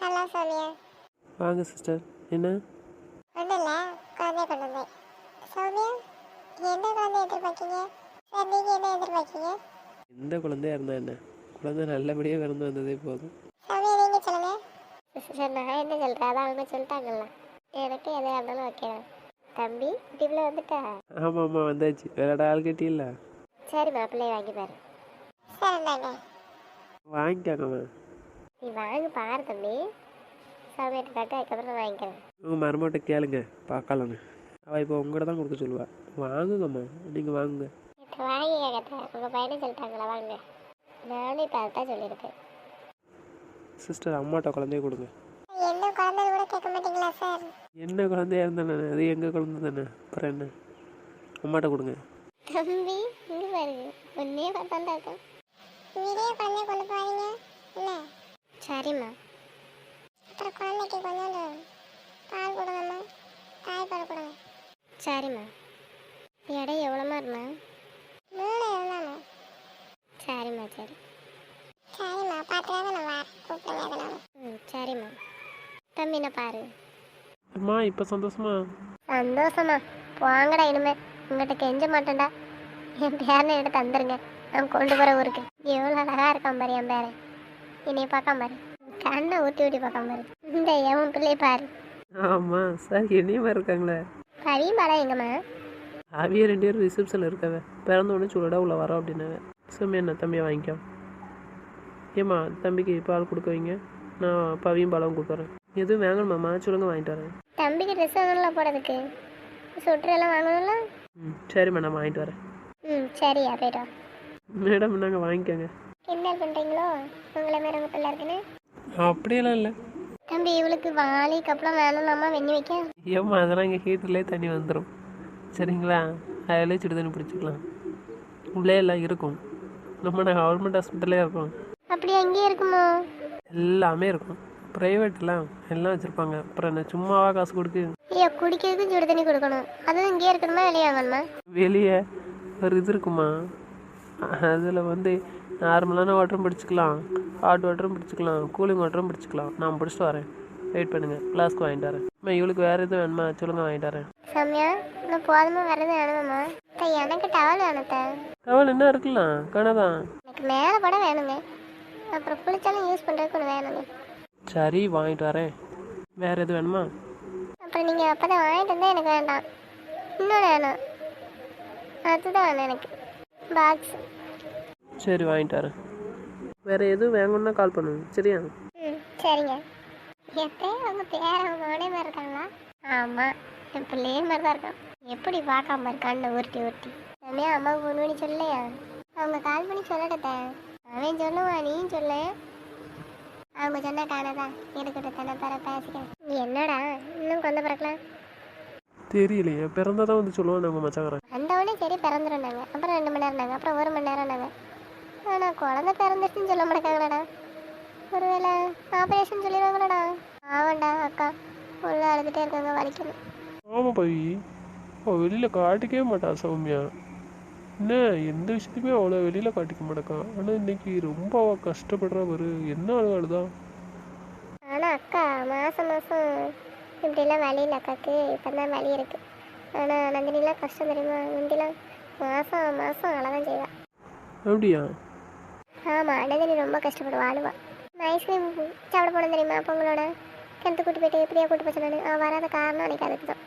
Hello Sonia வாங்க sister என்ன ஒன்றும் இல்லை குழந்தைய கொண்டு வந்தேன் சோனியா எந்த குழந்தைய எதிர்பார்க்கீங்க சார் நீங்கள் என்ன எதிர்பார்க்கீங்க எந்த குழந்தையா இருந்தா என்ன குழந்தை நல்லபடியாக பிறந்து வந்ததே போதும் சோனியா நீங்கள் சொல்லுங்க சார் நான் என்ன சொல்கிறேன் அதான் அவங்க சொல்லிட்டாங்கல்ல எனக்கு எதாக இருந்தாலும் ஓகே தம்பி இப்படில வந்துட்டா ஆமாம் ஆமாம் வந்தாச்சு விளையாட ஆள் கட்டியில்ல சரி மாப்பிள்ளைய வாங்கி பாரு சார் இந்தாங்க வாங்கிக்காங்கம்மா நீ வாங்கி பாரு தம்பி. சமையல் காட்டு அதுக்கப்புறம் நான் வாங்கிக்கிறேன் உங்கள் மருமகிட்ட கேளுங்க பார்க்கலான்னு அவள் இப்போ உங்கள்கிட்ட தான் கொடுக்க சொல்லுவா. வாங்குங்கம்மா நீங்கள் வாங்குங்க. இப்போ வாங்கி கேட்கறேன் உங்கள் பையனை சொல்லிட்டாங்களா வாங்க. நானும் இப்போ அதான் சொல்லியிருக்கேன் சிஸ்டர் அம்மாட்ட குழந்தைய கொடுங்க. என்ன குழந்தை கூட கேட்க மாட்டீங்களா சார்? என்ன குழந்தையா இருந்தானே அது எங்கள் குழந்தை தானே? அப்புறம் என்ன? அம்மாட்ட கொடுங்க. தம்பி இங்க பாருங்க. ஒன்னே பார்த்தாண்டா இருக்கும் வீடியோ குழந்தை கொண்டு போறீங்க என்ன? சரிம்மா அப்புறம் குழந்தைக்கு கொஞ்சோண்டு பால் கொடுங்கம்மா. தாய் பால் கொடுங்க. சரிம்மா எடை எவ்வளோமா இருந்தா மூணு எவ்வளோம்மா? சரிம்மா சரி. சரிம்மா பார்த்துக்காக நான் வரேன் கூப்பிடுங்க ம் சரிம்மா தம்பி நான் பாரு? அம்மா இப்போ சந்தோஷமா? சந்தோஷமா. வாங்கடா இனிமே. உங்கள்கிட்ட கெஞ்ச மாட்டேன்டா. என் பேரனை எடுத்து தந்துருங்க. நான் கொண்டு போகிற ஊருக்கு. எவ்வளோ அழகா இருக்கான் பாரு என் பேரன். என்னைய பார்க்காம பாரு. கண்ணை ஊட்டி ஊட்டி பார்க்காம பாரு. இந்த எவன் பிள்ளை பாரு. ஆமாம் சார் என்னையுமா இருக்காங்களே பரியும்பாடா எங்கம்மா அவிய ரெண்டு பேரும் ரிசப்ஷனில் இருக்கவ பிறந்த உடனே சொல்லடா உள்ள வரோம் அப்படின்னாவ சும்மா என்ன தம்பியை வாங்கிக்கோ. ஏம்மா தம்பிக்கு பால் கொடுக்க வைங்க. நான் பவியும் பாலும் கொடுக்குறேன். எதுவும் வேங்கணுமாம்மா சொல்லுங்க வாங்கிட்டு வரேன். தம்பிக்கு ட்ரெஸ் வாங்கணும்ல போடுறதுக்கு சுற்றுலாம் வாங்கணும்ல? ம் சரிம்மா நான் வாங்கிட்டு வரேன். ம் சரியா போய்ட்டு மேடம் நாங்கள் வாங்கிக்கோங்க. கிண்டல் பண்ணுறீங்களோ உங்களை மாரி உங்கள் பிள்ளை இருக்குன்னு. அப்படியெல்லாம் இல்லை. தம்பி இவளுக்கு வாளி கப்பலாம் வேணும்லாமா வெண்ணி வைக்க? ஏம்மா அதெல்லாம் இங்கே ஹீட்டர்லேயே தண்ணி வந்துடும் சரிங்களா? அதிலே சுடு தண்ணி பிடிச்சிக்கலாம். உள்ளே எல்லாம் இருக்கும். நம்ம நான் கவர்மெண்ட் ஹாஸ்பிட்டலே இருக்கோம். அப்படி அங்கேயே இருக்குமோ? எல்லாமே இருக்கும். ப்ரைவேட்லாம் எல்லாம் வச்சுருப்பாங்க. அப்புறம் என்ன சும்மாவா காசு கொடுக்கு ஐயா குடிக்கிறதுக்கு சுடு தண்ணி கொடுக்கணும். அதுவும் இங்கேயே இருக்கணுமா வெளியே வாங்கணுமா? வெளியே ஒரு இது இருக்குமா? அதில் வந்து நார்மலான வாட்டரும் பிடிச்சிக்கலாம். ஹாட் வாட்டரும் பிடிச்சிக்கலாம். கூலிங் வாட்டரும் பிடிச்சிக்கலாம். நான் பிடிச்சிட்டு வரேன். வெயிட் பண்ணுங்கள் ஃப்ளாஸ்க்கு வாங்கிட்டு வரேன். அம்மா இவளுக்கு வேறு எதுவும் வேணுமா? சொல்லுங்க வாங்கிட்டு வரேன். சம்யா இன்னும் போதுமா? வரது வேணுமாம்மா அத்தை, எனக்கு டவல் வேணுத்த டவல் என்ன இருக்கலாம்? கனதான் எனக்கு மேலே பட வேணுங்க அப்புறம் குளிச்சாலும் யூஸ் பண்ணுறதுக்கு ஒன்று வேணுங்க சரி வாங்கிட்டு வரேன். வேறு எது வேணுமா? அப்புறம் நீங்கள் அப்போ தான் வாங்கிட்டு வந்தால் எனக்கு வேண்டாம். இன்னொன்று வேணும். அதுதான் வேணும் எனக்கு. பாக்ஸ் சரி வாங்கிட்டு வரேன். வேறு எதுவும் வேணும்னா கால் பண்ணுங்க. சரியா? ம் சரிங்க. அவங்க பேர் அவங்க அவனே மாதிரி இருக்காங்களா? ஆமாம் என் பிள்ளையே மாதிரி தான் இருக்கான். எப்படி பார்க்காம இரு கண்ணை உருட்டி உருட்டி. நானே அம்மாவுக்கு ஃபோன் பண்ணி சொல்லலையா? அவங்க கால் பண்ணி சொல்லட்டேன் அவன் சொல்லுவான் நீயும் சொல்ல. அவங்க சொன்னா காணதா இருக்கட்டும் தானே பிற பேசிக்கிறேன். என்னடா இன்னும் கொந்த பிறக்கலாம் தெரியலையே. பிறந்ததான் வந்து சொல்லுவான் நம்ம மச்சக்காரன் வந்தவொடனே சரி பிறந்துருந்தாங்க அப்புறம் ரெண்டு மணி நேரம்னாங்க. அப்புறம் ஒரு மணி நேரம்னாங்க. ஆனால் குழந்தை பிறந்துச்சுன்னு சொல்ல மாட்டேங்காங்களாடா ஒருவேளை ஆப்ரேஷன் சொல்லிடுவாங்களாடா. ஆமாண்டா அக்கா. உள்ள அழுதுகிட்டே இருக்காங்க வலிக்கணும் ஆமாம் பவி அவள் வெளியில் காட்டிக்கவே மாட்டா சௌமியா. என்ன எந்த விஷயத்தையுமே அவ்வளோ வெளியில் காட்டிக்க மாட்டேக்கான் ஆனால் இன்னைக்கு ரொம்ப அவள் கஷ்டப்படுறா ஒரு என்ன அழுகாளுதான் ஆனால் அக்கா மாதம் மாதம் இப்படிலாம் வலி இல்லை அக்காவுக்கு இப்போ தான் வலி இருக்குது ஆனால் நந்தினிலாம் கஷ்டம் தெரியுமா? முந்திலாம் மாதம் மாதம் அழகான் செய்வா. அப்படியா? ஆமாம் நந்தினி ரொம்ப கஷ்டப்படுவா அழுவா. நான் ஐஸ்கிரீம் சாப்பிட போனேன் தெரியுமா பொங்கலோட? கிணத்து கூட்டி போயிட்டு எப்படியா கூட்டி போச்சு நான் அவன் வராத காரணம் அன்றைக்கி அதுக்கு தான்.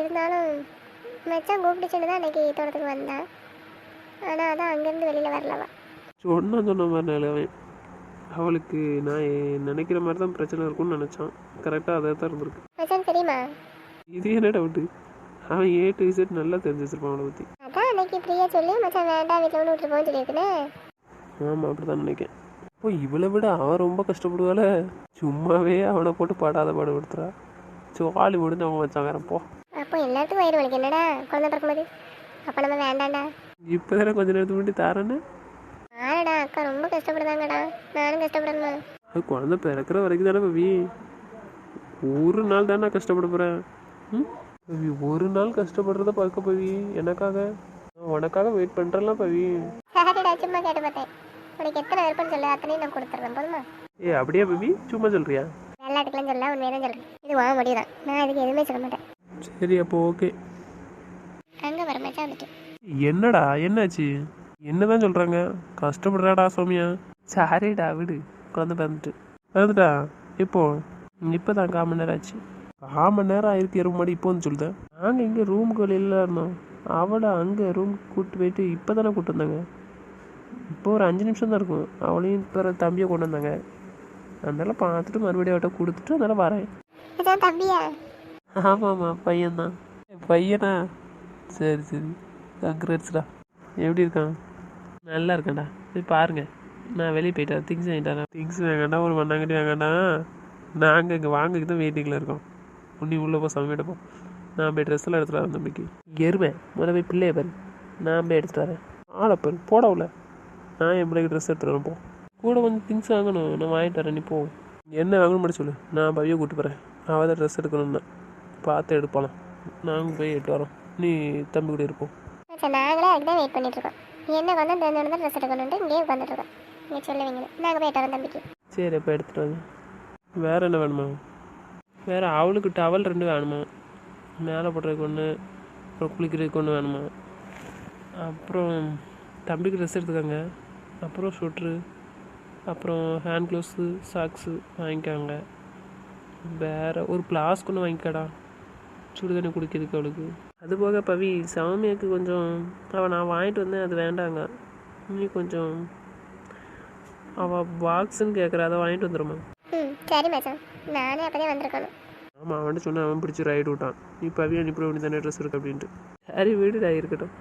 இருந்தாலும் மச்சான் கூப்பிட்டுச்சுன்னு தான் அன்றைக்கி தோட்டத்துக்கு வந்தேன். ஆனால் அதான் அங்கேருந்து வெளியில் வரலவா சொன்னா சொன்ன மாதிரி நிலவன் அவளுக்கு நான் நினைக்கிற மாதிரி தான் பிரச்சனை இருக்கும்னு நினச்சான். கரெக்டாக அதை தான் இருந்திருக்கு. மச்சான் தெரியுமா? இது என்ன டவுட்டு அவன் ஏ டு இசட் நல்லா தெரிஞ்சு வச்சிருப்பான் அவளை பற்றி அதான் அன்னைக்கு ஃப்ரீயாக சொல்லி மச்சான் வேண்டாம் வீட்டில் ஒன்று விட்டு போன்னு சொல்லியிருக்குன்னு. ஆமாம் அப்படி தான் நினைக்கிறேன். ஓ இவளை விட அவன் ரொம்ப கஷ்டப்படுவாள். சும்மாவே அவனை போட்டு படாத பாடுபடுத்துறா. ஜாலி முடிஞ்சு அவன் வச்சான் வேற போ. அப்போ எல்லாத்துக்கும் வயிறு வலிக்கு என்னடா? குழந்தை பிறக்கும்போது அப்போ நம்ம வேண்டாம்டா இப்போ தானே கொஞ்ச நேரத்துக்கு முன்னாடி தாரேன்னு? ஆடா அக்கா ரொம்ப கஷ்டப்படுதாங்கடா. நானும் கஷ்டப்படணுமா அது குழந்தை பிறக்கிற வரைக்கும் தானே பவி. ஒரு நாள் தானே நான் கஷ்டப்பட போகிறேன் ம்? பவி ஒரு நாள் கஷ்டப்படுறத பார்க்க பவி. எனக்காக? நான் உனக்காக வெயிட் பண்ணுறேன்லாம் பவி. சும்மா கேட்டு பார்த்தேன். உனக்கு எத்தனை விருப்பம் சொல்லு அத்தனையும் நான் கொடுத்துட்றேன் போதுமா? ஏ அப்படியே பவி சும்மா சொல்றியா? விளையாட்டுக்கெல்லாம் சொல்ல உண்மையை தான் சொல்கிறேன் இது வாங்க முடியுதான் நான் இதுக்கு எதுவுமே சொல்ல மாட்டேன். சரி அப்போ ஓகே. அங்கே வர மச்சான் வந்துட்டு. என்னடா என்னாச்சு? என்னதான் சொல்கிறாங்க கஷ்டப்படுறாடா சௌமியா. சாரிடா விடு. குழந்தை பிறந்துட்டு. பிறந்துட்டா? இப்போ? இப்போ தான் கால் மணி நேரம் ஆச்சு. கால் மணி நேரம் ஆயிருக்கு இரவு மாடி இப்போ வந்து சொல்லுதேன் நாங்கள் இங்கே ரூமுக்கு வெளியில இருந்தோம். அவளை அங்கே ரூமுக்கு கூப்பிட்டு போயிட்டு இப்போ தானே கூப்பிட்டு வந்தாங்க? இப்போ ஒரு அஞ்சு நிமிஷம் தான் இருக்கும். அவளையும் பிற தம்பியை கொண்டு வந்தாங்க. அதனால பார்த்துட்டு மறுபடியும் அவட்ட கொடுத்துட்டு அதனால வரேன். மச்சான் தம்பியா? ஆமாம்மா பையன்தான். பையனா? சரி சரி. கங்க்ரேட்ஸ்டா எப்படி இருக்கான்? நல்லா இருக்கேன்டா. போய் பாருங்க. நான் வெளியே போயிட்டேன் திங்ஸ் வாங்கிட்டேன் திங்ஸ் வாங்கண்டா ஒரு மண்ணாங்கட்டி வாங்கண்டா நாங்கள் இங்கே வாங்கிட்டு தான் வெயிட்டிங்கில் இருக்கோம். உன்னி உள்ளே போ சமையல் எடுப்போம் நான் போய் ட்ரெஸ் எல்லாம் எடுத்துகிட்டு வரேன் தம்பிக்கு. எருமை முதல்ல போய் பிள்ளைய பாரு. நான் போய் எடுத்துகிட்டு வரேன். ஆளை பாரு. போட உள்ள. நான் என் பிள்ளைக்கு ட்ரெஸ் எடுத்துகிட்டு வரேன் போ. கூட கொஞ்சம் திங்ஸ் வாங்கணும். நான் வாங்கிட்டு வரேன் நீ போ. என்ன வாங்கணும் மட்டும் சொல்லு. நான் பவியை கூப்பிட்டு போகிறேன் அவள் தான் ட்ரெஸ் எடுக்கணும்னா. பார்த்து எடுப்பாலாம் நாங்கள் போய் எடுத்து வரோம். நீ தம்பி கூட இருப்போம் மச்சான் நாங்களே அதுக்கு தான் வெயிட் பண்ணிட்டு இருக்கோம். நீ என்ன கொஞ்சம் தெரிஞ்சோன்னு தான் ட்ரெஸ் எடுக்கணுன்ட்டு இங்கேயே உட்காந்துட்டு இருக்கோம். நீங்கள் சொல்லுவீங்க நாங்கள் போயிட்டு வரோம் தம்பிக்கு. சரி அப்போ எடுத்துகிட்டு வாங்க. வேறு என்ன வேணுமா? வேறு அவளுக்கு டவல் ரெண்டு வேணுமா? மேலே போடுறதுக்கு ஒன்று அப்புறம் குளிக்கிறதுக்கு ஒன்று வேணுமா? அப்புறம் தம்பிக்கு ட்ரெஸ் எடுத்துக்கோங்க. அப்புறம் ஸ்வெட்ரு அப்புறம் ஹேண்ட் க்ளவுஸு சாக்ஸு வாங்கிக்காங்க. வேறு ஒரு ஃப்ளாஸ்க் ஒன்று வாங்கிக்கடா. சுடு தண்ணி குடிக்கிறதுக்கு அவளுக்கு. அது போக பவி சௌமியாக்கு கொஞ்சம் அவள் நான் வாங்கிட்டு வந்தேன் அது வேண்டாங்க. நீ கொஞ்சம் அவள் பாக்ஸுன்னு கேட்குற அதை வாங்கிட்டு வந்துடுமா ம் சரி மச்சான். நானே அப்போதே வந்திருக்கணும். ஆமாம் அவன்கிட்ட சொன்ன அவன் பிடிச்சி ரைடு விட்டான் நீ பவி அனுப்பி வேண்டி தானே ட்ரெஸ் இருக்கு அப்படின்ட்டு. சரி வீடுடா இருக்கட்டும்.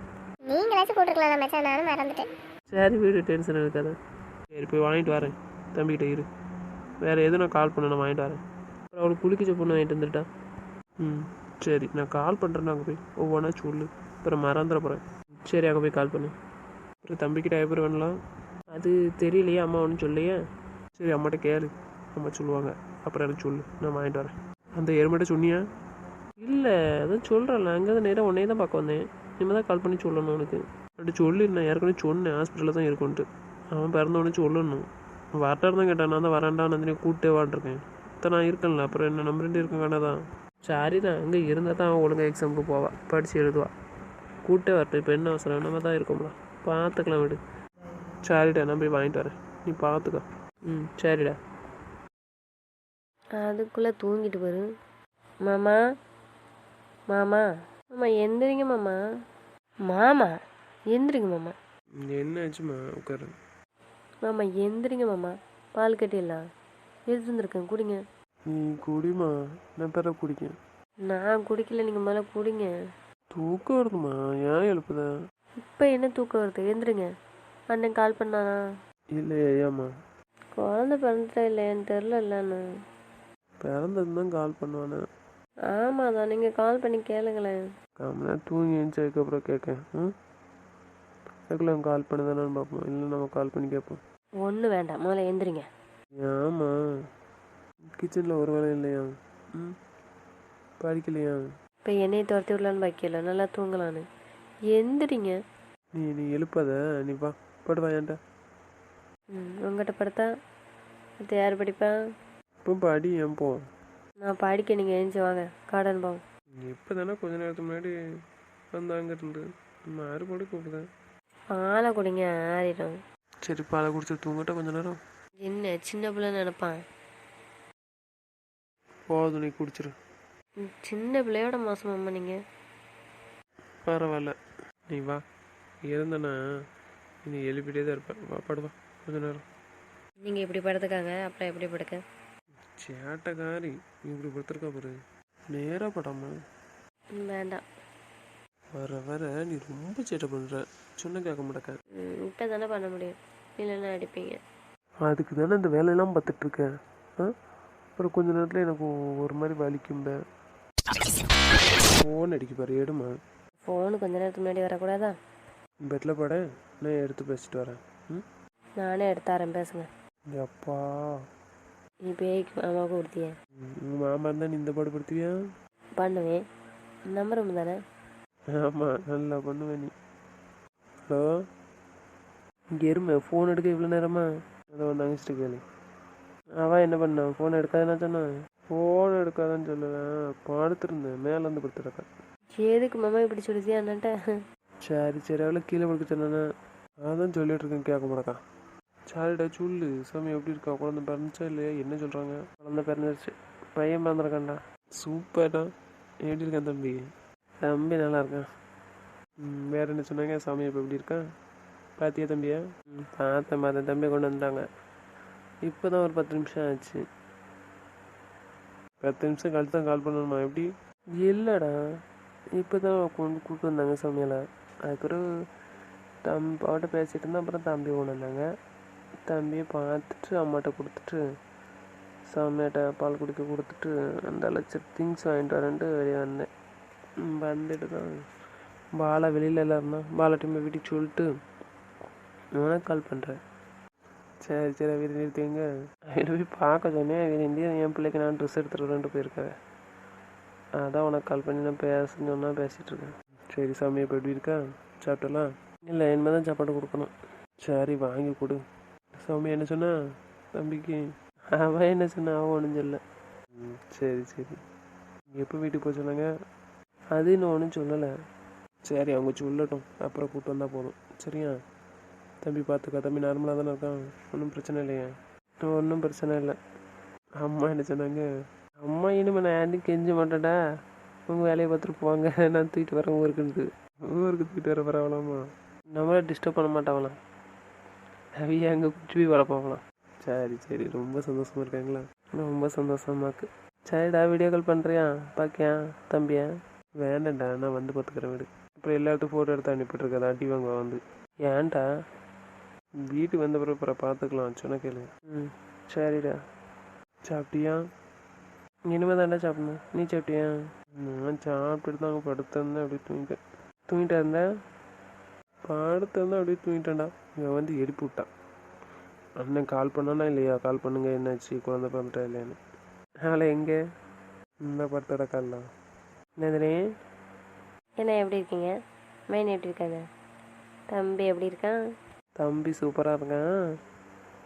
நீங்களாச்சும் கூட்டிருக்கலாம் மச்சான். நானும் மறந்துட்டேன். சரி வீடு டென்ஷன் இருக்காத சரி போய் வாங்கிட்டு வரேன். தம்பிக்கிட்ட இரு. வேறு எதுவும் நான் கால் பண்ண நான் வாங்கிட்டு வரேன். அப்புறம் அவளுக்கு குளிக்கிச்ச பொண்ணு வாங்கிட்டு வந்துட்டா. ம் சரி. நான் கால் பண்ணுறேன் அங்கே போய் ஒவ்வொன்றா சொல்லு. அப்புறம் மறந்துட போகிறேன் சரி அங்கே போய் கால் பண்ணு. அப்புறம் தம்பிக்கிட்ட ஐபர் வேணலாம் அது தெரியலையே அம்மா ஒன்றும் சொல்லையே சரி அம்மாட்ட கேளு. அம்மா சொல்லுவாங்க. அப்புறம் எனக்கு சொல்லு. நான் வாங்கிட்டு வரேன். அந்த எருமட்ட சொன்னியா? இல்லை அதான் சொல்கிறேன்ல அங்கே தான் நேராக உன்னையே தான் பார்க்க வந்தேன். இனிமேல் தான் கால் பண்ணி சொல்லணும் உனக்கு. அப்படி சொல்லி நான் ஏற்கனவே சொன்னேன் ஹாஸ்பிட்டலில் தான் இருக்கும்ன்ட்டு அவன் பிறந்தவனே சொல்லணும். வரட்டார் தான் கேட்டான் நான் தான் வரேன்டா நந்தினி கூப்பிட்டே வாண்டிருக்கேன் இத்தனை நான் இருக்கேன்ல அப்புறம் என்ன நம்பர் இருக்கேன் தான். சாரி தான் அங்கே இருந்தால் தான் அவன் ஒழுங்காக எக்ஸாமுக்கு போவாள் படித்து எழுதுவா. கூப்பிட்டே வரட்டும் இப்போ என்ன அவசரம் நம்ம தான் இருக்கோம்ல. பார்த்துக்கலாம் விடு. சரிடா நான் போய் வாங்கிட்டு வரேன். நீ பார்த்துக்கோ. ம் சரிடா. அதுக்குள்ளே தூங்கிட்டு போரு. மாமா மாமா. மாமா எந்திரிங்க மாமா. மாமா எந்திரிங்க மாமா. என்ன ஆச்சுமா உட்காரு. மாமா எந்திரிங்க மாமா. பால் கட்டிடலாம். எடுத்து வந்திருக்கேன் குடிங்க. நீ குடிமா நான் பிற குடிக்கேன் நான் குடிக்கல நீங்கள் முதல்ல குடிங்க. தூக்கம் வருதுமா ஏன் எழுப்புத? இப்போ என்ன தூக்கம் வருது? எந்திரிங்க. அண்ணன் கால் பண்ணானா? இல்லை ஏம்மா குழந்த பிறந்துட்டா இல்லையான்னு தெரில இல்லைன்னு பிறந்தது தான் கால் பண்ணுவானே. ஆமாம் தான் நீங்கள் கால் பண்ணி கேளுங்களேன். காமனா தூங்கி எழுந்ததுக்கப்புறம் கேட்கேன். ம்? அதுக்குள்ள அவன் கால் பண்ணி தானே பார்ப்போம். இல்லை நம்ம கால் பண்ணி கேட்போம். ஒன்றும் வேண்டாம். முதல்ல எந்திரிங்க. ஏம்மா கிச்சனில் ஒரு வேலை இல்லையா? ம்? படிக்கலையா? இப்போ என்னையை துரத்தி விடலான்னு வைக்கல நல்லா தூங்கலான்னு. எந்திரிங்க. நீ நீ எழுப்பாத. நீ வா. படு வாயாண்டா ம் உங்கள்கிட்ட படுத்தா? அடுத்து யார் படிப்பா? இப்போ படி ஏன் போ. நான் படிக்க நீங்கள் எழுந்துச்சு வாங்க. கார்டன் போங்க. இப்போ தானே கொஞ்ச நேரத்துக்கு முன்னாடி வந்தாங்க இருந்து மாறு போட்டு கூப்பிடுதேன். பாலை குடிங்க ஆறிடும். சரி பாலை குடிச்சு தூங்கட்ட கொஞ்ச நேரம். என்ன சின்ன பிள்ளை நினைப்பான். போதும் நீ குடிச்சிரு. சின்ன பிள்ளையோட மோசமாம்மா நீங்கள் பரவாயில்ல. நீ வா. இருந்தனா நீ எழுப்பிட்டே தான் இருப்பேன். வா படு வா கொஞ்ச நேரம். நீங்கள் இப்படி படுத்துக்காங்க அப்புறம் எப்படி படுக்க? சேட்டைக்காரி நீ இப்படி படுத்துருக்கா பாரு. நேராக படாமா. ம், வேண்டாம். வர வர நீ ரொம்ப சேட்டை பண்ணுற சொன்ன கேட்க மாட்டேக்க. இப்போ தானே பண்ண முடியும். இல்லைன்னா அடிப்பீங்க? அதுக்கு தானே இந்த வேலையெல்லாம் பார்த்துட்டு இருக்கேன். ஆ? அப்புறம் கொஞ்ச நேரத்தில் எனக்கு ஒரு மாதிரி வலிக்கும்ப ஃபோன் அடிக்க பாரு எடுமா. ஃபோனு கொஞ்ச நேரத்துக்கு முன்னாடி வரக்கூடாதா? பெட்டில் பட. நான் எடுத்து பேசிட்டு வரேன். ம்? நானே எடுத்தாரேன் பேசுங்க. அப்பா நீ பேய்க்கு மாமாவுக்கு கொடுத்திய. உங்கள் மாமா இருந்தால் நீ இந்த பாடு படுத்துவியா பண்ணுவேன். நம்பர் தானே? ஆமாம் நல்லா பண்ணுவேன் நீ. ஹலோ? இங்கே இருமே ஃபோன் எடுக்க இவ்வளோ நேரமா? அதை வந்து அங்கிச்சிட்டு கேளு. அவன் என்ன பண்ணான் ஃபோன் எடுக்காதுன்னா சொன்னான் ஃபோன் எடுக்காதுன்னு சொல்லுவேன் படுத்துருந்தேன். மேலேருந்து படுத்துருக்கேன் எதுக்கு மாமா இப்படி சொல்லுதியா அண்ணன்ட்ட? சரி சரி. அவளை கீழே படுக்க சொன்னானே அதான் சொல்லிட்டு இருக்கேன். கேட்க மாட்டேக்கா. சரிடா சொல்லு. சாமி எப்படி இருக்கா? குழந்தை பிறந்துச்சா இல்லையா? என்ன சொல்கிறாங்க குழந்தை பிறந்துருச்சு. பையன் பிறந்திருக்கான்டா. சூப்பர்டா. எப்படி இருக்கான் தம்பி? தம்பி நல்லா இருக்கான். ம், வேற என்ன சொன்னாங்க? சாமி இப்போ எப்படி இருக்கான்? பார்த்தியா தம்பியா? பார்த்தேன் பார்த்தேன். தம்பி கொண்டு வந்துட்டாங்க. இப்போ தான் ஒரு பத்து நிமிஷம் ஆச்சு. பத்து நிமிஷம் கழித்து தான் கால் பண்ணணுமா? எப்படி? இல்லைடா. இப்போ தான் கொண்டு கூப்பிட்டு வந்தாங்க சமையலை. அதுக்கப்புறம் தம் அவட்ட பேசிட்டு இருந்தேன். அப்புறம் தம்பி கொண்டு வந்தாங்க. தம்பியை பார்த்துட்டு அம்மாட்ட கொடுத்துட்டு சாமியாட்ட பால் குடிக்க கொடுத்துட்டு அந்த லட்சம் திங்ஸ் வாங்கிட்டு வரேன்ட்டு வெளியே வந்தேன். வந்துட்டு தான். பாலா வெளியில் எல்லாம் இருந்தான். டீம் வீட்டுக்கு சொல்லிட்டு உனக்கு கால் பண்ணுறேன் சரி சரி வீடு நிறுத்திங்க அவனை போய் பார்க்க சொன்னேன். வீடு இந்தியா என் பிள்ளைக்கு நான் ட்ரெஸ் எடுத்துகிட்டு வரேன்ட்டு போயிருக்கேன் அதான் உனக்கு கால் பண்ணி நான் பேசணும்னு சொன்னா பேசிகிட்டு இருக்கேன். சரி சாமி இப்போ எப்படி இருக்கா? சாப்பிட்டலாம்? இல்லை இனிமேல் தான் சாப்பாடு கொடுக்கணும். சரி வாங்கி கொடு. சாமி என்ன சொன்னா? தம்பிக்கு அவன் என்ன சொன்னா? அவன் ஒன்றும் சொல்ல ம், சரி சரி. எப்போ வீட்டுக்கு போக சொன்னாங்க? அது இன்னும் ஒன்றும் சொல்லலை. சரி அவங்க சொல்லட்டும். அப்புறம் கூப்பிட்டு வந்தால் போதும். சரியா? தம்பி பார்த்துக்கா தம்பி நார்மலாக தானே இருக்கான். ஒன்றும் பிரச்சனை இல்லையா. ஒன்றும் பிரச்சனை இல்லை. அம்மா என்ன சொன்னாங்க? அம்மா இனிமேல் நான் யாரையும் கெஞ்ச மாட்டேன்டா. உங்கள் வேலையை பார்த்துட்டு போவாங்க. நான் தூக்கிட்டு வரேன். ஊருக்குன்ட்டு ஊருக்கு தூக்கிட்டு வர பரவாயில்லாமா நம்மளே டிஸ்டர்ப் பண்ண மாட்டாங்களாம். அவைய அங்கே குச்சி போய் வளர்ப்பாங்களாம் சரி சரி. ரொம்ப சந்தோஷமா இருக்காங்களா? ரொம்ப சந்தோஷமாக்கு சரிடா வீடியோ கால் பண்ணுறியா பாக்கியா தம்பியா? வேண்டாம்டா நான் வந்து பார்த்துக்கிறேன் வீடு. அப்புறம் எல்லாத்துக்கும் ஃபோட்டோ எடுத்து அனுப்பிட்டுருக்கேன் தாட்டி வாங்க வந்து. ஏன்டா? வீட்டுக்கு வந்த பிறகு அப்புறம் பார்த்துக்கலாம். சொன்ன கேளு. ம். சரிடா. சாப்பிட்டியா? இனிமே தாண்டா சாப்பிடணும். நீ சாப்பிட்டியா? நான் சாப்பிட்டுட்டு தான் அங்கே படுத்திருந்தேன். அப்படியே தூங்கிட்டேன். தூங்கிட்டா இருந்தேன் படுத்திருந்தேன் அப்படியே தூங்கிட்டேன்டா. இவன் வந்து எழுப்பி விட்டான். அண்ணன் கால் பண்ணானா இல்லையா? கால் பண்ணுங்க என்னாச்சு? குழந்தை பிறந்துட்டா இல்லையான்னு. நாளை எங்கே? இந்த படுத்தட கால்லாம் என்னதுனே என்ன எப்படி இருக்கீங்க? மைன் எப்படி இருக்காங்க? தம்பி எப்படி இருக்கான்? தம்பி சூப்பராக இருக்கான்.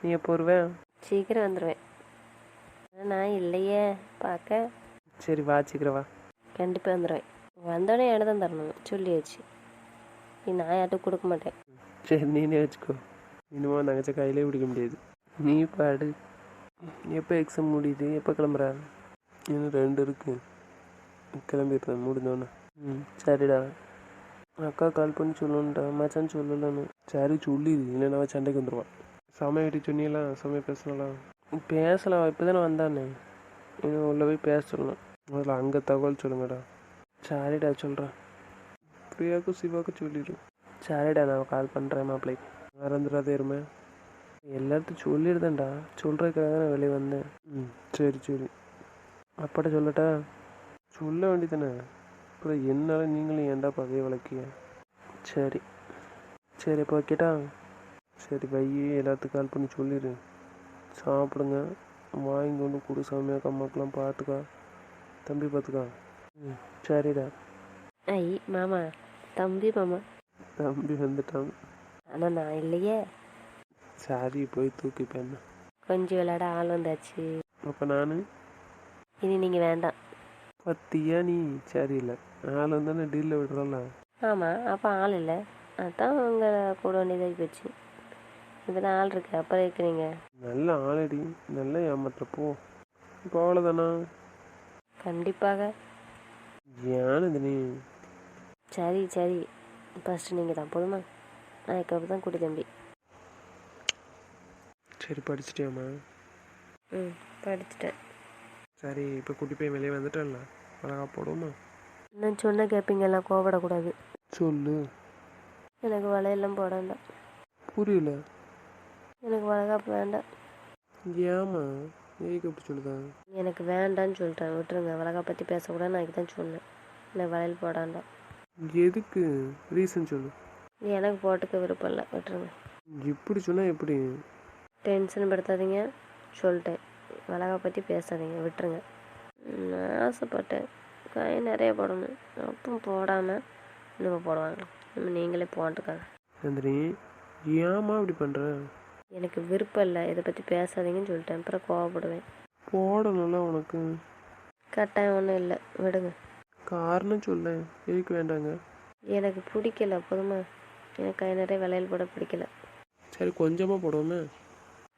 நீ எப்போ வருவேன் சீக்கிரம் வந்துடுவேன் நான் இல்லையே பார்க்க. சரி வா சீக்கிரம் வா. கண்டிப்பாக வந்துடுவேன் வந்தோடனே இடம் தான் தரணும். சொல்லியாச்சு. நீ நான் யார்ட்டும் கொடுக்க மாட்டேன். சரி நீனே வச்சுக்கோ இனிமே நகைச்ச கையிலே பிடிக்க முடியாது நீ பாடு எப்போ எக்ஸாம் முடியுது எப்போ கிளம்புற இன்னும் ரெண்டு இருக்கு கிளம்பிடுறேன் முடிஞ்சோன்னே ம் சரிடா அக்கா கால் பண்ணி சொல்லணுன்டா மச்சான் சொல்லலன்னு சரி சொல்லிடு இல்லைன்னா சண்டைக்கு வந்துடுவான் சமயம் வீட்டு சொன்னீங்களா சமயம் பேசலாம் பேசலாம் இப்போ தானே வந்தானே இன்னும் உள்ளே போய் பேச சொல்லணும் முதல்ல அங்கே தகவல் சொல்லுங்கடா சரிடா சொல்கிறேன் பிரியாவுக்கும் சிவாவுக்கும் சொல்லிடு சரிடா நான் கால் பண்ணுறேன் மாப்பிள்ளைக்கு மறந்துடாதே இருமே எல்லாத்தையும் சொல்லிடுதேன்டா சொல்கிறதுக்காக தான் நான் வெளியே வந்தேன். ம் சரி சரி. அப்பாட்ட சொல்லட்டா? சொல்ல வேண்டியதானே அப்புறம் என்னால் நீங்களும் ஏன்டா பதவி வளர்க்கிய சரி. சரி இப்போ வைக்கட்டா? சரி வை எல்லாத்துக்கும் கால் பண்ணி சொல்லிடு சாப்பிடுங்க. வாங்கி கொண்டு கொடு சாமியாக்கா அம்மாக்கெல்லாம் பார்த்துக்கா தம்பி பார்த்துக்கா ம் சரிடா. ஐ மாமா. தம்பி மாமா. தம்பி வந்துட்டான். ஆனால் நான் இல்லையே. சாரி போய் தூக்கிப்பேன். கொஞ்சம் விளையாட ஆள் வந்தாச்சு. அப்போ நான்? இனி நீங்கள் வேண்டாம். பத்தியா நீ? சரியில்லை ஆள் வந்தானே டீலில் விடுறோம்ல. ஆமாம் அப்போ ஆள் இல்லை. அதான் உங்களை கூட வேண்டியதாகி போச்சு. தான் ஆள் இருக்கு அப்புறம் இருக்கிறீங்க. நல்ல ஆளடி. நல்ல ஏமாத்துற போ. இப்போ அவ்வளோதானா கண்டிப்பாக. ஏன் இது நீ? சரி சரி. ஃபஸ்ட்டு நீங்கள் தான் போதுமா? நான் அதுக்கப்புறம் தான் குடி தம்பி. சரி படிச்சிட்டியாம்மா? ம் படிச்சுட்டேன். சரி இப்போ குட்டி போய் வெளியே வந்துட்டேன்ல. அழகா போடுவோமா? நான் சொன்ன கேட்பீங்க எல்லாம் கோவப்படக்கூடாது. சொல்லு. எனக்கு வளையெல்லாம் போட வேண்டாம். புரியல. எனக்கு வளகாப்பு வேண்டாம். ஏம்மா? ஏக்கு அப்படி சொல்லுதா? எனக்கு வேண்டான்னு சொல்லிட்டேன் விட்டுருங்க. வளகாப்பு பற்றி பேசக்கூடாது நான் அதுக்கு தான் சொன்னேன். எனக்கு வளையல் போட வேண்டாம். எதுக்கு ரீசன் சொல்லு? எனக்கு போட்டுக்க விருப்பம் இல்லை விட்டுருங்க. இப்படி சொன்னால் எப்படி? டென்ஷன் படுத்தாதீங்க. சொல்லிட்டேன். வளகாப்பு பற்றி பேசாதீங்க விட்டுருங்க. நான் ஆசைப்பட்டேன். கை நிறைய போடணும். அப்போ போடாமல் இன்னும் போடுவாங்க. நம்ம நீங்களே போட்டுக்காங்க. நந்தினி ஏம்மா இப்படி பண்ணுற எனக்கு விருப்பம் இல்லை. இதை பற்றி பேசாதீங்கன்னு சொல்லிட்டேன். அப்புறம் கோவப்படுவேன். போடணும்ல உனக்கு. கட்டாயம் ஒன்றும் இல்லை. விடுங்க. காரணம் சொல்லேன் எதுக்கு வேண்டாங்க? எனக்கு பிடிக்கல போதுமா. எனக்கு கை நிறைய விளையல் போட பிடிக்கல. சரி கொஞ்சமாக போடுவோமே.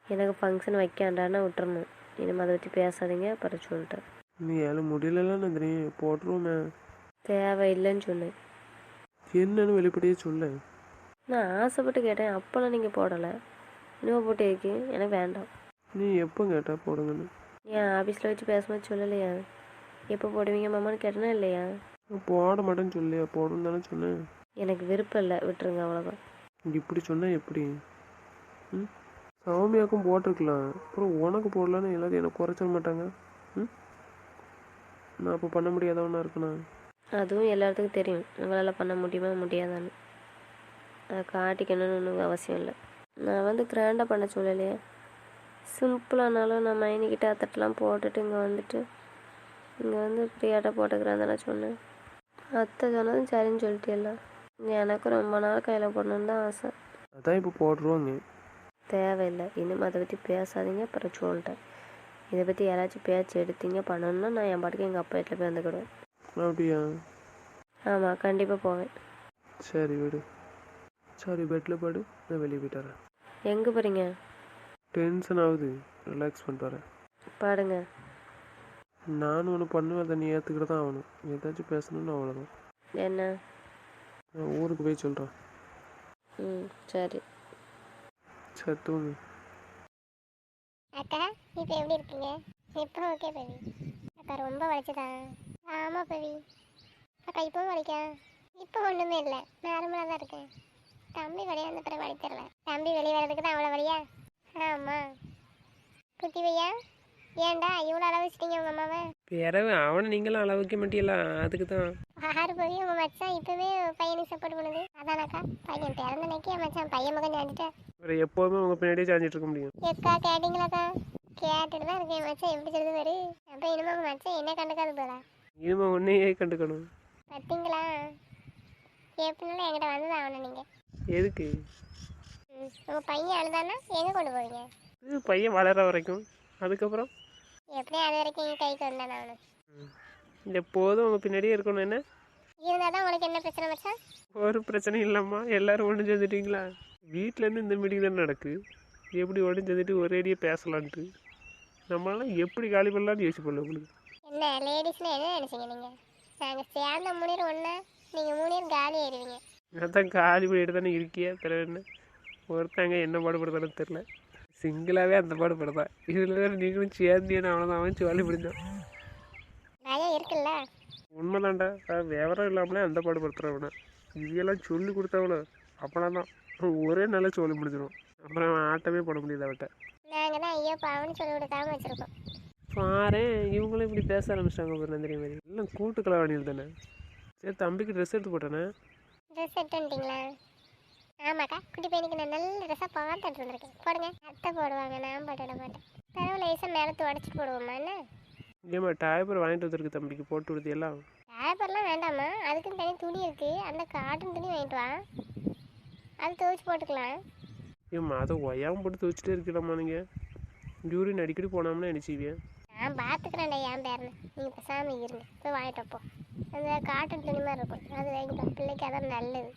எனக்கு ஃபங்க்ஷன் வைக்காண்டான்னா விட்டுறணும். இனிமேல் அதை பற்றி பேசாதீங்க அப்புறம் சொல்லிட்டேன். நீ ஏழு முடியலலாம் நந்தினி போட்டுருவோமே. தேவையில்லைன்னு சொன்னேன். என்னன்னு வெளிப்படையே சொல்ல. நான் ஆசைப்பட்டு கேட்டேன் அப்போல்லாம் நீங்கள் போடலை. இனிமே போட்டு இருக்கு எனக்கு வேண்டாம். நீ எப்போ கேட்டா போடுங்கன்னு. ஏன் ஆஃபீஸில் வச்சு பேசும்போது சொல்லலையா? எப்போ போடுவீங்க? மாமான்னு கேட்டனா இல்லையா? போட மாட்டேன்னு சொல்லியா? போடணும் தானே சொன்னேன். எனக்கு விருப்பம் இல்லை. விட்டுருங்க அவ்வளோதான் இப்படி சொன்னா எப்படி? ம்? சௌமியாக்கும் போட்டிருக்கலாம். அப்புறம் உனக்கு போடலான்னு எல்லாரும் எனக்கு குறைச்சிட மாட்டாங்க? ம்? நான் அப்போ பண்ண முடியாதவனா இருக்கணா அதுவும் எல்லாத்துக்கும் தெரியும். உங்களால் பண்ண முடியுமா? முடியாதான்னு. அதை காட்டிக்கணும்னு ஒன்றும் அவசியம் இல்லை. நான் வந்து கிராண்டாக பண்ண சொல்லலையே சிம்பிளானாலும் நான் மைனிக்கிட்ட அத்தட்டெலாம் போட்டுட்டு இங்கே வந்துட்டு இங்கே வந்து ஃப்ரீயாட்ட போட்டுக்கிறேன் சொன்னேன். அத்தை சொன்னதும் சரின்னு சொல்லிட்டேல்ல. எனக்கு ரொம்ப நாள் கையில் போடணுன்னு தான் ஆசை. அதான் இப்போ போட்டுருவாங்க தேவையில்லை. இனிமேல் அதை பற்றி பேசாதீங்க அப்புறம் சொல்லிட்டேன். இதை பற்றி யாராச்சும் பேச்சு எடுத்தீங்க பண்ணணும்னா நான் என் பாட்டுக்கு எங்கள் அப்பா வீட்டில் போய் வந்துக்கிடுவேன். அப்படியா? ஆமாம் கண்டிப்பாக போவேன். சரி விடு. சரி பெட்டில் படு. நான் வெளியே போயிட்டு வரேன். எங்கே போகிறீங்க டென்ஷன் ஆகுது. ரிலாக்ஸ் பண்ணிட்டு வரேன். பாடுங்க. நானும் ஒன்று பண்ணுவேன் அதை நீ ஏற்றுக்கிட்டு தான் ஆகணும். ஏதாச்சும் பேசணும்னு அவ்வளோதான் என்ன? நான் ஊருக்கு போய் சொல்கிறேன் ம் சரி. சரி தூங்கு. அக்கா இப்போ எப்படி இருக்கீங்க? இப்போ ஓகே பவி அக்கா ரொம்ப வலிச்சுதா? ஆமாம் பவி அக்கா இப்போவும் வலிக்கா? இப்போ ஒன்றுமே இல்லை. நார்மலாக தான் இருக்கேன். தம்பி வெளியே வந்த பிறகு வலி தரல தம்பி வெளியே வர்றதுக்கு தான் அவ்வளோ வழியா ஆமாம் குட்டி வையா ஏன்டா இவ்வளோ அளவு வச்சிட்டீங்க உங்கள் அம்மாவை? பிறகு அவனை நீங்களும் அளவு வைக்க மாட்டீங்களா? அதுக்கு தான் ஆறு போய் உங்கள் மச்சான் இப்போவே பையனுக்கு சப்போர்ட் பண்ணுது. அதானக்கா பையன் பிறந்த அன்னைக்கு என் மச்சான் பையன் மகன் ஞாஞ்சிட்டேன் வேறு எப்போதுமே உங்கள் பின்னாடியே சாஞ்சிட்டு இருக்க முடியும். எக்கா கேட்டிங்களாக்கா கேட்டுட்டு தான் இருக்கேன். மச்சான் எப்படி சொல்லுது பாரு? அப்போ இனிமே உங்கள் மச்சான் என்ன கண்டுக்காது போதா இனிமே உன்னையே கண்டுக்கணும். பார்த்தீங்களா எப்படினாலும் என்கிட்ட வந்து தான் ஆகணும் நீங்கள் எதுக்கு? உங்கள் பையன் அழுதானா எங்கே கொண்டு போவீங்க? இது பையன் வளர வரைக்கும். அதுக்கப்புறம்? எப்படியும் அது வரைக்கும் கைக்கு வந்தானே ஆகணும் எப்போதும் உங்கள் பின்னாடியே இருக்கணும் என்ன? இருந்தால் தான் உனக்கு என்ன பிரச்சனை மச்சான்? ஒரு பிரச்சனையும் இல்லைம்மா எல்லாரும் ஒன்று சேர்ந்துட்டீங்களா வீட்டிலேருந்து இந்த மீட்டிங் தானே நடக்கு. எப்படி ஒன்று சேர்ந்துட்டு ஒரேடியாக பேசலான்ட்டு. நம்மளால எப்படி காலி பண்ணலான்னு யோசிப்போம்ல உங்களுக்கு. என்ன லேடிஸ்னால் என்ன நினச்சிங்க நீங்கள் நாங்கள் சேர்ந்த மூணு ஒன்றா நீங்கள் மூணு பேர் காலி ஆயிடுவீங்க. அதான் காலி பண்ணிட்டு தானே இருக்கியா தெரியல என்ன? ஒருத்தங்க என்ன பாடுபடுதானு தெரில சிங்கிளாகவே அந்த பாடுபடுதான் இதில் வேறு நீங்களும் சேர்ந்தீன்னு அவ்வளோதான் அவன் சொல்லி முடிஞ்சான் பயம் இருக்குல்ல? உண்மைதான்டா. விவரம் இல்லாமலே அந்த பாடுபடுத்துறவன இதெல்லாம் சொல்லி கொடுத்தவளோ அப்பனா தான் ஒரே நாளில் சொல்லி முடிஞ்சிடும் அப்புறம் ஆட்டமே போட முடியாது அவட்ட. நாங்கள் தான் ஐயோ பாவம்னு சொல்லி கொடுக்காம வச்சுருக்கோம். பாரு இவங்களும் இப்படி பேச ஆரம்பிச்சிட்டாங்க ஒரு நந்திரி மாதிரி. எல்லாம் கூட்டு கலவாணியில் தானே? சரி தம்பிக்கு ட்ரெஸ் எடுத்து போட்டானே. ட்ரெஸ் எடுத்து வந்துட்டீங்களா? ஆமாக்கா குட்டி பையனுக்கு நான் நல்ல ட்ரெஸ்ஸாக பார்த்துட்டு வந்திருக்கேன். போடுங்க. அத்தை போடுவாங்க நான் போட்டு விட மாட்டேன் தரவு லேசாக மேலே துடைச்சிட்டு போடுவோம்மா என்ன? ஏமா டாய்பர் வாங்கிட்டு வந்திருக்கு தம்பிக்கு போட்டு விடுது எல்லாம். டேப்பர்லாம் வேண்டாம்மா. அதுக்குன்னு தனி துணி இருக்குது அந்த காட்டன் துணி வாங்கிட்டு வா. அது துவைச்சு போட்டுக்கலாம். ஏம்மா அதை ஒயாமல் போட்டு துவச்சிட்டே இருக்கலாமா நீங்கள் யூரின் அடிக்கடி போனோம்னா என்ன செய்வேன் நான் பார்த்துக்கிறேன்டா என் பேரனை. நீங்கள் பேசாமல் இருங்க போய் வாங்கிட்டு வைப்போம் அந்த காட்டன் துணி மாதிரி இருக்கும். அது வாங்கிட்டு. பிள்ளைக்கு அதான் நல்லது.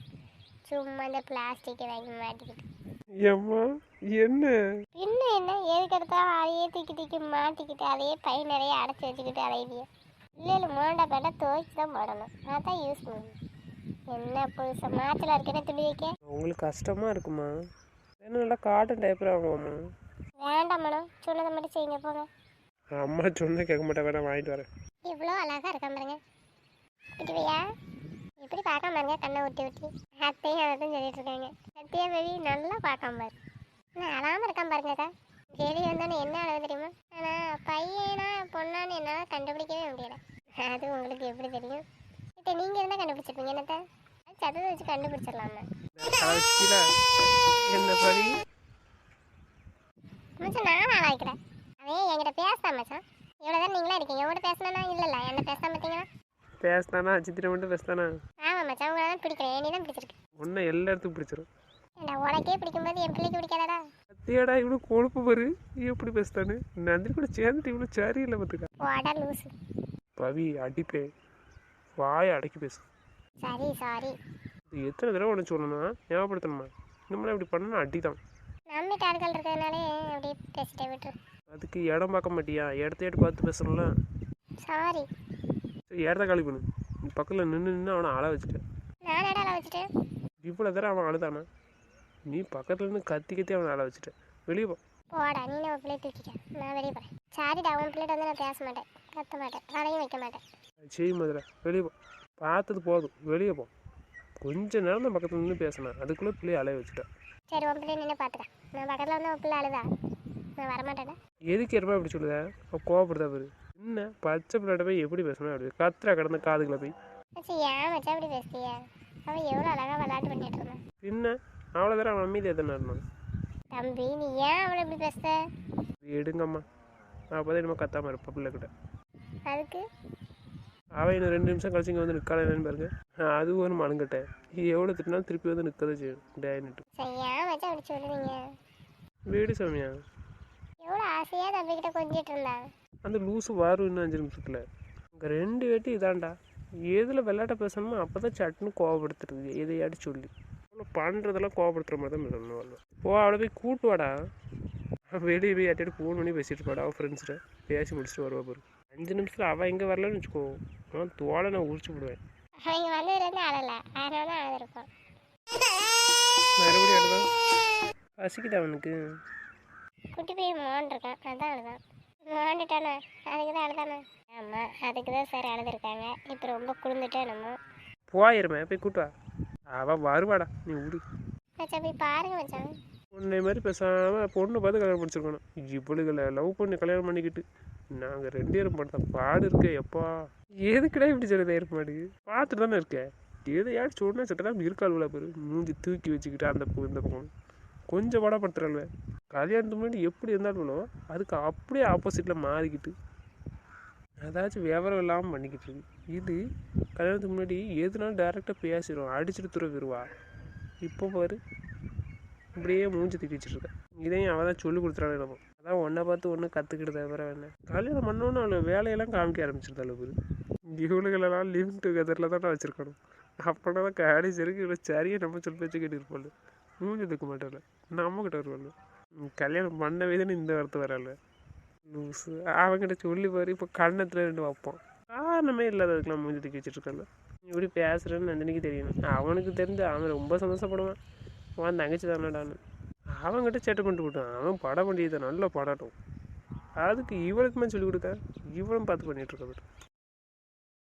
சும்மா இந்த பிளாஸ்டிக்கை வாங்கி மாட்டிக்கிட்டு ஏம்மா என்ன? இன்னும் என்ன? எதுக்கு எடுத்தாலும் அதையே தூக்கி தூக்கி மாட்டிக்கிட்டு அதையே பை நிறைய அடைச்சி வச்சுக்கிட்டு அலைவியும் இல்லை இல்லை மோண்டா பேட்டா துவைச்சு தான் போடணும். அதான் யூஸ் பண்ணணும். என்ன புதுசாக மாற்றில் இருக்கேன்னு துணி வைக்க உங்களுக்கு கஷ்டமாக இருக்குமா? என்ன நல்லா காட்டன் டைப்பர் வாங்குவோம்மா வேண்டாம் மேடம் சொன்னதை மட்டும் செய்யுங்க போங்க. அம்மா சொன்னால் கேட்க மாட்டேன் வேணா வாங்கிட்டு வரேன். இவ்வளோ அழகாக இருக்கான் பாருங்க. குட்டிவையா எப்படி பார்க்காம பாருங்க கண்ணை ஒட்டி விட்டு அத்தையும் அதை தான் சொல்லிட்டு இருக்காங்க. சத்தியா பேபி நல்லா பார்க்காம பாரு. நான் அழாமல் இருக்கான் பாருங்கக்கா டெய்லி வந்தானே என்ன அளவு தெரியுமா ஆனால் பையனா பொண்ணான்னு என்னால் கண்டுபிடிக்கவே முடியல அது உங்களுக்கு எப்படி தெரியும் இப்போ நீங்கள் இருந்தால் கண்டுபிடிச்சிருப்பீங்க என்னத்த சத்தத்தை வச்சு கண்டுபிடிச்சிடலாமா கலவச்சில என்ன படி மச்சான் நான் ஆளாக்கிறேன் அவன் என்கிட்ட பேசாம மச்சான் இவ்வளோ தான் நீங்களா இருக்கீங்க உங்கள்கிட்ட பேசினா இல்லைல்ல என்ன பேசாம பார்த்தீங்கன்னா பேசினானா சித்திரை மட்டும் பேசினானா ஆமாம் மச்சான் உங்களை தான் பிடிக்கிறேன். என்னை தான் பிடிச்சிருக்கு. ஒன்றை எல்லா இடத்துக்கும் பிடிச்சிரும். ஏண்டா உனக்கே பிடிக்கும்போது என் பிள்ளைக்கு பிடிக்காதடா. ஏடா இவ்வளோ கொழுப்பு பாரு. எப்படி பேசுதானு நந்தினி கூட சேர்ந்துட்டு இவ்வளோ சரியில்லை பார்த்துக்கா போடா லூசு. பவி அடிப்பே. வாயை அடக்கி பேசு. சரி சாரி இது எத்தனை தடவை உனக்கு சொல்லணுமா ஞாபகப்படுத்தணுமா? இந்த இப்படி பண்ணா அடி தான் நம்மிட்ட ஆட்கள் இருக்கிறதுனாலே அப்படியே பேசிட்டே விட்டுரு. அதுக்கு இடம் பார்க்க மாட்டியா? இடத்த எடுத்து பார்த்து பேசணும்ல. சாரி சரி இடத்த காலி பண்ணு. பக்கத்தில் நின்று நின்று அவனை அழ வச்சுட்டேன். இவ்வளோ தடவை அவன் அழுதானா? நீ பக்கத்துல இருந்து கத்தி கத்தி அவனை அழ வச்சுட்டேன் வெளியே போ. போடா நீ நம்ம பிள்ளைய தூக்கிக்க? நான் வெளியே போகிறேன் சாரிடா உன் பிள்ளைகிட்ட வந்து நான் பேச மாட்டேன். கத்த மாட்டேன். அதையும் வைக்க மாட்டேன். சரி மதுரை வெளியே போ. பார்த்தது போதும். வெளியே போ. கொஞ்ச நேரம் தான் பக்கத்தில் நின்று பேசினேன். அதுக்குள்ளே பிள்ளைய அலைய வச்சுட்டேன். சரி உன் பிள்ளைய நின்று பார்த்துக்க நான் பக்கத்தில் வந்து உன் பிள்ளை அழுதா? நான் வரமாட்டேனே எதுக்கு ஏறமா இப்படி சொல்லுத? அவள் கோவப்படுதா பாரு. என்ன? பச்சை பிள்ளைகிட்ட போய் எப்படி பேசணும்? அப்படி கத்துறா கிடந்த காதுகளை போய். ஏன் மச்சா அப்படி பேசுறிய? அவன் எவ்வளோ அழகாக விளையாட்டு பண்ணிட்டு இருந்தான் பின்ன அவ்வளோ தடவை அவன் அமைதி எத்தனை இருந்தான்? தம்பி நீ ஏன் அவளை இப்படி பேசுத எடுங்கம்மா. அப்போ தான் கத்தாமல் இருப்பா பிள்ளைகிட்ட. அதுக்கு? அவன் இன்னும் ரெண்டு நிமிஷம் கழிச்சு இங்கே வந்து நிற்காத என்னன்னு பாருங்க. அது ஒரு மனுங்கட்டேன் எவ்வளோ திட்டினாலும் திருப்பி வந்து நிற்கதான் செய்யும். டேன்னுட்டு சரி ஏன் மச்சா அப்படி சொல்லுவீங்க வீடு சாமியா? எவ்வளோ ஆசையாக தம்பிக்கிட்ட கொஞ்சிட்டு இருந்தான் அந்த லூசு வாரும் இன்னும் அஞ்சு நிமிஷத்தில். இங்கே ரெண்டு வேட்டி இதாண்டா எதில் விளையாட்ட பேசணுமோ அப்போ தான் சட்டுன்னு கோவப்படுத்துறது. எதையாடி சொல்லி. அவ்வளோ பண்ணுறதெல்லாம் கோவப்படுத்துகிற மாதிரி தான் பேசணும் போ அவளை போய் கூட்டு வாடா. வெளியே போய் யார்ட்டியாட்டு ஃபோன் பண்ணி பேசிட்டு போடா அவள் ஃப்ரெண்ட்ஸ்கிட்ட பேசி முடிச்சுட்டு வருவா பாரு. அஞ்சு நிமிஷத்தில் அவள் இங்கே வரலன்னு வச்சுக்கோ. அவன் தோலை நான் உரிச்சு விடுவேன் மறுபடியும் அழுதான் பசிக்குதா அவனுக்கு? குட்டி போய் மோன் இருக்கான் அதான் அழுதான். மோண்டுட்டானே அதுக்கு தான் அழுதானே? ஆமாம் அதுக்கு தான் சார் அழுதுருக்காங்க. இப்போ ரொம்ப குளிர்ந்துட்டே நம்ம போயிருமே போய் கூட்டு வா. அவள் வருவாடா நீ விடு மச்சான் போய் பாருங்க மச்சான். உன்னை மாதிரி பேசாமல் பொண்ணு பார்த்து கல்யாணம் முடிச்சிருக்கணும். இவளுகளை லவ் பண்ணி கல்யாணம் பண்ணிக்கிட்டு நாங்கள் ரெண்டு பேரும் பண்ண பாடு இருக்கே எப்பா. எதுக்குடா இப்படி சொல்லுதா இருக்க. மாட்டேங்குது பார்த்துட்டு தானே இருக்கேன் எதையாச்சும் சொன்னா சட்டதான் இருக்காளுவல பேர். மூஞ்சி தூக்கி வச்சுக்கிட்டு அந்த பக்கம் இந்த பக்கம் கொஞ்சம் படப்படுத்துறாள்வே கல்யாணத்துக்கு முன்னாடி எப்படி இருந்தாலும் அதுக்கு அப்படியே ஆப்போசிட்டில் மாறிக்கிட்டு அதாச்சும் விவரம் இல்லாமல் பண்ணிக்கிட்டு இருக்கு. இது கல்யாணத்துக்கு முன்னாடி எதுனாலும் டேரெக்டாக பேசிடுவோம் அடிச்சுட்டு துறவிடுவா இப்போ பாரு இப்படியே மூஞ்சி திட்டி வச்சுருக்கேன் இதையும் அவள் தான் சொல்லி கொடுத்துறாள் நம்ம அதான் ஒன்றை பார்த்து ஒன்று கற்றுக்கிட்டு தவிர வேணாம் கல்யாணம் பண்ணோன்னு அவளை வேலையெல்லாம் காமிக்க ஆரம்பிச்சிருந்தாள் பேர். இவளுகளெல்லாம் லிவிங் டுகெதரில் தான் வச்சுருக்கணும். அப்படின்னா தான் கடைசிக்கு இவ்வளோ சரியாக நம்ம சொல்லி பேச்சு கேட்டுருப்பாள் மூஞ்சி தூக்க மாட்டாள் நம்மக்கிட்ட வருவாள் கல்யாணம் பண்ணவே தானே இந்த வார்த்தை வரல லூஸு அவங்ககிட்ட சொல்லி பாரு இப்போ கண்ணத்தில் ரெண்டு வைப்போம் காரணமே இல்லாததுக்கெல்லாம் மூஞ்சி தூக்கி வச்சுட்ருக்காங்க இப்படி பேசுகிறேன்னு நந்தினிக்கு தெரியணும். அவனுக்கு தெரிஞ்சு அவன் ரொம்ப சந்தோஷப்படுவான். அவன் தங்கச்சி தானடான்னு. அவன்கிட்ட சேட்டை பண்ணிட்டு விட்டான் அவன் படம் பண்ணியதை நல்லா படட்டும் அதுக்கு இவளுக்குமே சொல்லி கொடுக்க இவளும் பார்த்து பண்ணிட்டு